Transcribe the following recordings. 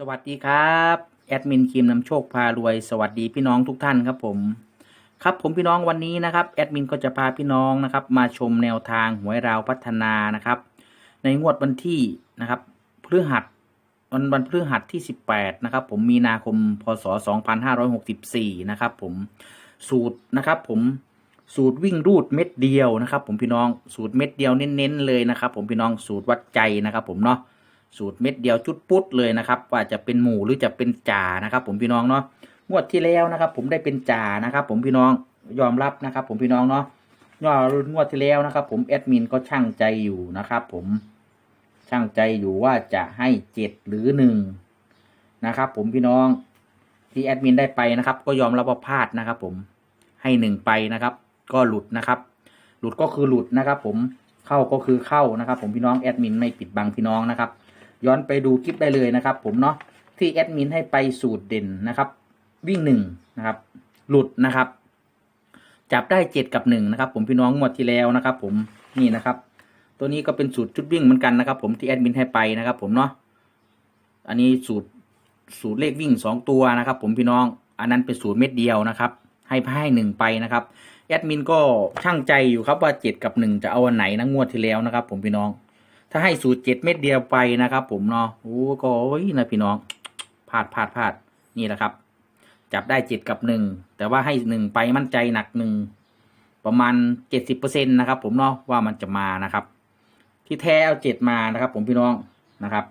สวัสดีครับ แอดมินคิมนำโชคพารวย สวัสดีพี่น้องทุกท่านครับผม ครับผมพี่น้องวันนี้นะครับแอดมินก็จะพาพี่น้องนะครับ มาชมแนวทางหวยราวพัฒนานะครับ ในงวดวันที่นะครับพฤหัสวันวันพฤหัสที่ 18นะครับผมมีนาคมพศ 2564นะครับผมสูตรนะครับผมสูตรวิ่งรูดเม็ดเดียวนะครับ ผมพี่น้องสูตรเม็ดเดียวเน้นๆเลยนะครับ ผมพี่น้องสูตรวัดใจนะครับ ผมเนาะ สูตรเม็ดเดียวจุดปุ๊ดเลยนะครับ ว่าจะเป็นหมู่หรือจะเป็นจ่านะครับ ผมพี่น้องเนาะงวดที่แล้วนะครับ ผมได้เป็นจ่านะครับ ผมพี่น้องยอมรับนะครับ ผมพี่น้องเนาะยอดงวดที่แล้วนะครับ ผมแอดมินก็ช่างใจอยู่นะครับ ผมช่างใจอยู่ว่าจะให้เจ็ดหรือหนึ่งนะครับ ผมพี่น้องที่แอดมินได้ไปนะครับ ก็ยอมรับว่าพลาดนะครับ ผมให้หนึ่งไปนะครับ ก็หลุดนะครับ หลุดก็คือหลุดนะครับ ผมเข้าก็คือเข้านะครับ ผมพี่น้องแอดมินไม่ปิดบังพี่น้องนะครับ ย้อนไปดูคลิปได้เลยนะครับ ผมเนาะที่แอดมินให้ไปสูตรเด่นนะครับ วิ่งหนึ่งนะครับ หลุดนะครับ จับได้เจ็ดกับหนึ่งนะครับ ผมพี่น้องงวดที่แล้วนะครับ ผมนี่นะครับ ตัวนี้ก็เป็นสูตรชุดวิ่งเหมือนกันนะครับ ผมที่แอดมินให้ไปนะครับ ผมเนาะอันนี้สูตรสูตรเลขวิ่งสองตัวนะครับ ผมพี่น้องอันนั้นเป็นสูตรเม็ดเดียวนะครับ ให้ให้หนึ่งไปนะครับแอดมินก็ช่างใจอยู่ครับว่าเจ็ดกับหนึ่งจะเอาอันไหนนะงวดที่แล้วนะครับ ผมพี่น้อง ถ้าให้สูตรเจ็ดเม็ดเดียวไปนะครับ ผมเนาะโอ้ก็โอ้ยนะพี่น้องพลาดพลาดพลาดนี่แหละครับ จับได้เจ็ดกับหนึ่งแต่ว่าให้หนึ่งไปมั่นใจหนักหนึ่งประมาณเจ็ดสิบเปอร์เซ็นตนะครับ ผมเนาะว่ามันจะมานะครับ ที่แท้เอาเจ็ดมานะครับ ผมพี่น้องนะครับ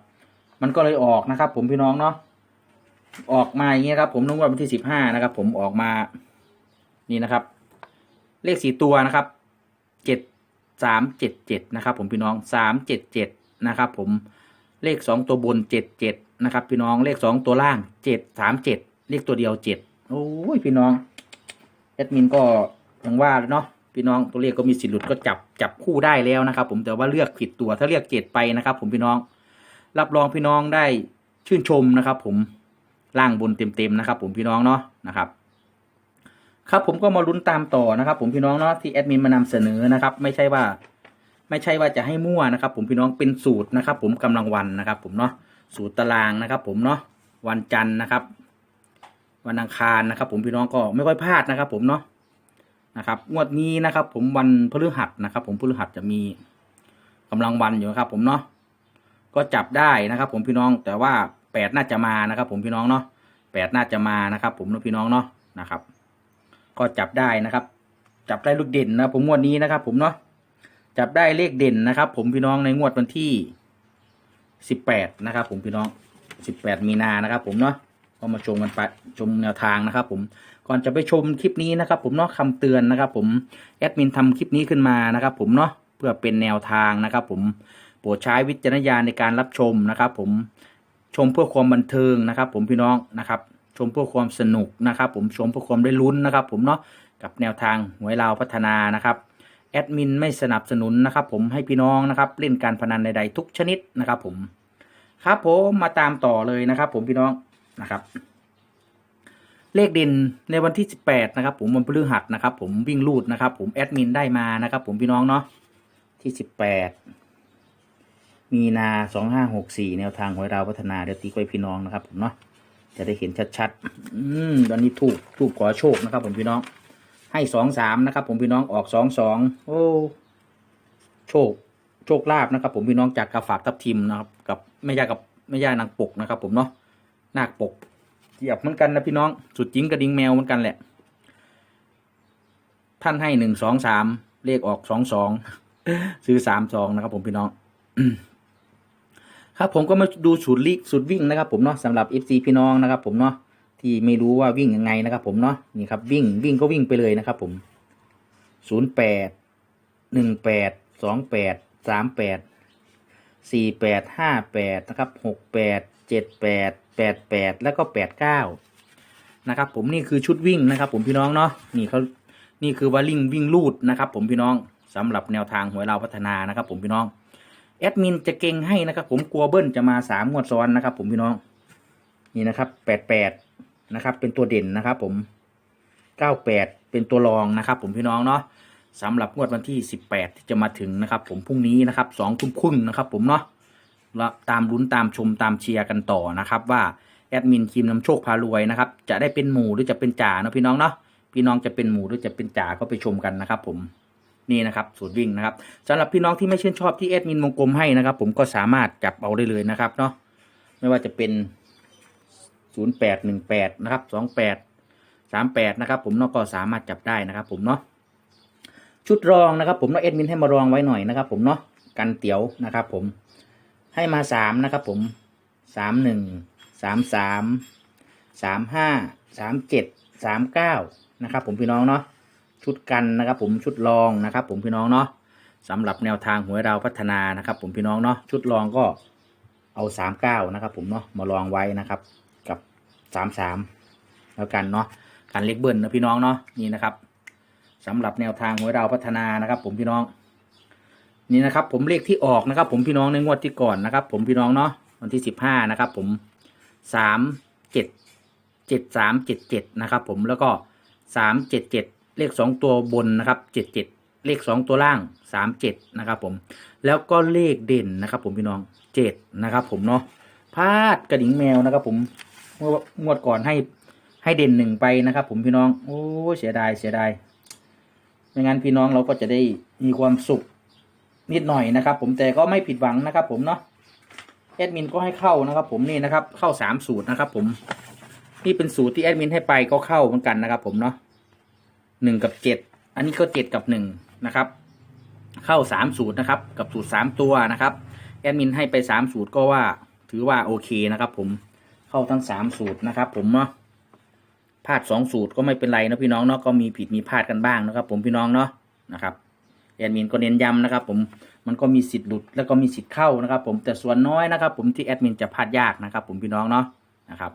มันก็เลยออกนะครับ ผมพี่น้องเนาะออกมาอย่างเงี้ยครับ ผมนึกว่าวันที่สิบห้านะครับ ผมออกมา นี่นะครับ เลขสี่ตัวนะครับเจ็ด สามเจ็ดเจ็ดนะครับผมพี่น้องสามเจ็ดเจ็ดนะครับผมเลขสองตัวบนเจ็ดเจ็ดนะครับพี่น้องเลขสองตัวล่างเจ็ดสามเจ็ดเลขตัวเดียวเจ็ดโอ้ยพี่น้องแอดมินก็ยังว่าเนาะพี่น้องตัวเลขก็มีสิทธิ์หลุดก็จับจับคู่ได้แล้วนะครับผมแต่ว่าเลือกผิดตัวถ้าเลือกเจ็ดไปนะครับผมพี่น้อง รับรองพี่น้องได้ชื่นชมนะครับ ผมล่างบนเต็มๆนะครับ ผมพี่น้องเนาะนะครับ ครับผมก็มาลุ้นตามต่อนะครับ ผมพี่น้องเนาะที่แอดมินมานำเสนอนะครับ ไม่ใช่ว่า ไม่ใช่ว่าจะให้มั่วนะครับ ผมพี่น้องเป็นสูตรนะครับ ผมกำลังวันนะครับ ผมเนาะสูตรตารางนะครับ ผมเนาะวันจันทร์นะครับ วันอังคารนะครับ ผมพี่น้องก็ไม่ค่อยพลาดนะครับ ผมเนาะนะครับ งวดนี้นะครับ ผมวันพฤหัสนะครับ ผมพฤหัสจะมีกำลังวันอยู่นะครับ ผมเนาะก็จับได้นะครับ ผมพี่น้องแต่ว่าแปดน่าจะมานะครับ ผมพี่น้องเนาะแปดน่าจะมานะครับ ผมพี่น้องเนาะนะครับ ก็จับได้นะครับ จับได้ลูกเด่นนะผมงวดนี้นะครับ ผมเนาะจับได้เลขเด่นนะครับ ผมพี่น้องในงวดวันที่สิบแปดนะครับ ผมพี่น้องสิบแปดมีนานะครับ ผมเนาะก็มาชมกันไปชมแนวทางนะครับ ผมก่อนจะไปชมคลิปนี้นะครับ ผมเนาะคำเตือนนะครับ ผมแอดมินทำคลิปนี้ขึ้นมานะครับ ผมเนาะเพื่อเป็นแนวทางนะครับ ผมโปรดใช้วิจารณญาณในการรับชมนะครับ ผมชมเพื่อความบันเทิงนะครับ ผมพี่น้องนะครับ ชมเพื่อความสนุกนะครับ ผมชมเพื่อความได้ลุ้นนะครับ ผมเนาะกับแนวทางหวยลาวพัฒนานะครับแอดมินไม่สนับสนุนนะครับ ผมให้พี่น้องนะครับเล่นการพนันใดๆทุกชนิดนะครับ ผมครับผมมาตามต่อเลยนะครับ ผมพี่น้องนะครับ เลขเด่นในวันที่ 18 นะครับ ผมวันพฤหัสนะครับ ผมวิ่งลูดนะครับ ผมแอดมินได้มานะครับ ผมพี่น้องเนาะที่ 18 มีนา 2564 แนวทางหวยลาวพัฒนาเดี๋ยวตีไว้พี่น้องนะครับผมเนาะ จะได้เห็นชัดๆ อืมตอนนี้ถูกถูกขอโชคนะครับ ผมพี่น้อง ให้สองสามนะครับ ผมพี่น้องออกสองสองโอ้โชค โชคลาภนะครับ ผมพี่น้องจากกระฝากทับทิมนะครับ กับแม่ย่ากับแม่ย่านางปกนะครับ ผมเนาะนาคปกเกียบเหมือนกันนะพี่น้อง สุดจริงกระดิ่งแมวเหมือนกันแหละ ท่านให้หนึ่งสองสามเลขออกสองสองซื้อสามสองนะครับ ผมพี่น้อง ครับผมก็มาดูสูตรลิสูตรวิ่งนะครับ ผมเนาะสำหรับ FC พี่น้องนะครับ ผมเนาะที่ไม่รู้ว่าวิ่งยังไงนะครับ ผมเนาะนี่ครับวิ่งวิ่งก็วิ่งไปเลยนะครับ ผมศูนย์แปดหนึ่งแปดสองแปดสามแปดสี่แปดห้าแปดนะครับหกแปดเจ็ดแปดแปดแปดแล้วก็แปดเก้านะครับ ผมนี่คือชุดวิ่งนะครับ ผมพี่น้องเนาะนี่เขานี่คือว่าลิงวิ่งลูดนะครับ ผมพี่น้องสำหรับแนวทางหวยเราพัฒนานะครับ ผมพี่น้อง แอดมินจะเก่งให้นะครับผมกลัวเบิ้ลจะมาสามงวดซ้อนนะครับ ผมพี่น้อง นี่นะครับแปดแปดนะครับ เป็นตัวเด่นนะครับ ผมเก้าแปดเป็นตัวรองนะครับ ผมพี่น้องเนาะสำหรับงวดวันที่สิบแปดที่จะมาถึงนะครับ ผมพรุ่งนี้นะครับสองทุ่มครึ่งนะครับ ผมเนาะแล้วตามลุ้นตามชมตามเชียร์กันต่อนะครับ ว่าแอดมินคีมนำโชคพารวยนะครับ จะได้เป็นหมู่หรือจะเป็นจ่าเนาะพี่น้องเนาะพี่น้องจะเป็นหมู่หรือจะเป็นจ่าก็ไปชมกันนะครับ ผม นี่นะครับสูตรวิ่งนะครับสำหรับพี่น้องที่ไม่ชื่นชอบที่แอดมินวงกลมให้นะครับ ผมก็สามารถจับเอาได้เลยนะครับเนาะไม่ว่าจะเป็น 0 8 1 8นะครับ28 38นะครับ ผมเนาะก็สามารถจับได้นะครับ ผมเนาะชุดรองนะครับ ผมเนาะเอ็ดมินให้มารองไว้หน่อยนะครับ ผมเนาะกันเตี๋ยวนะครับ ผมให้มาสามนะครับ ผมสามหนึ่งสามสามสามห้าสามเจ็ดสามเก้านะครับ ผมพี่น้องเนาะ ชุดกันนะครับ ผมชุดรองนะครับ ผมพี่น้องเนาะสำหรับแนวทางหวยเราพัฒนานะครับ ผมพี่น้องเนาะชุดรองก็เอาสามเก้านะครับ ผมเนาะมาลองไว้นะครับ กับสามสามแล้วกันเนาะการเล็กเบิ้ลนะพี่น้องเนาะนี่นะครับสำหรับแนวทางหวยเราพัฒนานะครับ ผมพี่น้อง นี่นะครับ ผมเลขที่ออกนะครับ ผมพี่น้องในงวดที่ก่อนนะครับ ผมพี่น้องเนาะวันที่สิบห้านะครับ ผมสามเจ็ดเจ็ดสามเจ็ดเจ็ดนะครับ ผมแล้วก็สามเจ็ดเจ็ด เลขสองตัวบนนะครับเจ็ดเจ็ดเลขสองตัวล่างสามเจ็ดนะครับผมแล้วก็เลขเด่นนะครับ ผมพี่น้องเจ็ดนะครับ ผมเนาะพาดกระดิ่งแมวนะครับ ผมเมื่องวดก่อนให้ให้เด่นหนึ่งไปนะครับ ผมพี่น้องโอ้เสียดายเสียดายไม่งั้นพี่น้องเราก็จะได้มีความสุขนิดหน่อยนะครับ ผมแต่ก็ไม่ผิดหวังนะครับ ผมเนาะแอดมินก็ให้เข้านะครับ ผมนี่นะครับ เข้าสามสูตรนะครับ ผมนี่เป็นสูตรที่แอดมินให้ไปก็เข้าเหมือนกันนะครับ ผมเนาะ หนึ่งกับเจ็ดอันนี้ก็เจ็ดกับหนึ่งนะครับ เข้าสามสูตรนะครับ กับสูตรสามตัวนะครับ แอดมินให้ไปสามสูตรก็ว่าถือว่าโอเคนะครับ ผมเข้าทั้งสามสูตรนะครับ ผมเนาะพลาดสองสูตรก็ไม่เป็นไรนะพี่น้องเนาะก็มีผิดมีพลาดกันบ้างนะครับ ผมพี่น้องเนาะนะครับแอดมินก็เน้นย้ำนะครับ ผมมันก็มีสิทธิ์หลุดแล้วก็มีสิทธิ์เข้านะครับ ผมแต่ส่วนน้อยนะครับ ผมที่แอดมินจะพลาดยากนะครับ ผมพี่น้องเนาะนะครับ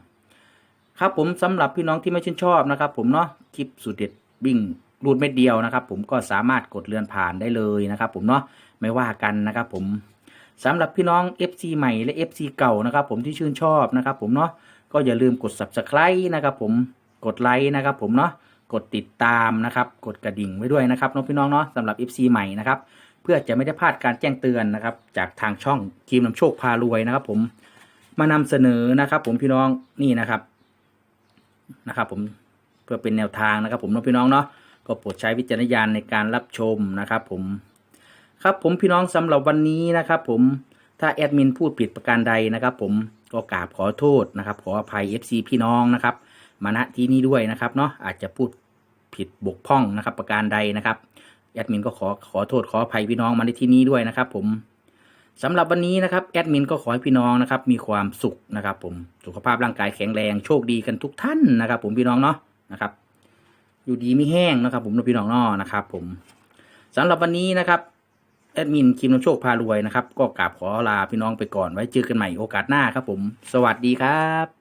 ครับผมสำหรับพี่น้องที่ไม่ชื่นชอบนะครับ ผมเนาะคลิปสุดเด็ด วิ่งรูดเม็ดเดียวนะครับ ผมก็สามารถกดเลื่อนผ่านได้เลยนะครับผมเนาะไม่ว่ากันนะครับผมสำหรับพี่น้อง FC ใหม่และ FC เก่านะครับผมที่ชื่นชอบนะครับผมเนาะก็อย่าลืมกด subscribe นะครับผมกดไลค์นะครับผมเนาะกดติดตามนะครับ กดกระดิ่งไว้ด้วยนะครับน้องพี่น้องเนาะสำหรับ FC ใหม่นะครับเพื่อจะไม่ได้พลาดการแจ้งเตือนนะครับ จากทางช่องทีมนำโชคพารวยนะครับ ผมมานำเสนอนะครับ ผมพี่น้องนี่นะครับนะครับ ผม พื่อเป็นแนวทางนะครับผมน้องพี่น้องเนาะก็โปรดใช้วิจารณญาณในการรับชมนะครับผมครับผมพี่น้องสำหรับวันนี้นะครับผมถ้าแอดมินพูดผิดประการใดนะครับผมก็กราบขอโทษนะครับ ขออภัย FC พี่น้องนะครับมาณที่นี้ด้วยนะครับเนาะอาจจะพูดผิดบกพร่องนะครับ ประการใดนะครับแอดมินก็ขอขอโทษขออภัยพี่น้องมาในที่นี้ด้วยนะครับ ผมสำหรับวันนี้นะครับแอดมินก็ขอให้พี่น้องนะครับ มีความสุขนะครับ ผมสุขภาพร่างกายแข็งแรงโชคดีกันทุกท่านนะครับ ผมพี่น้องเนาะ นะครับ อยู่ดีไม่แห้งนะครับ ผมพี่น้องนอนะครับ ผมสำหรับวันนี้นะครับแอดมินคิมนำโชคพารวยนะครับ ก็กราบขอลาพี่น้องไปก่อนไว้เจอกันใหม่โอกาสหน้าครับ ผม สวัสดีครับ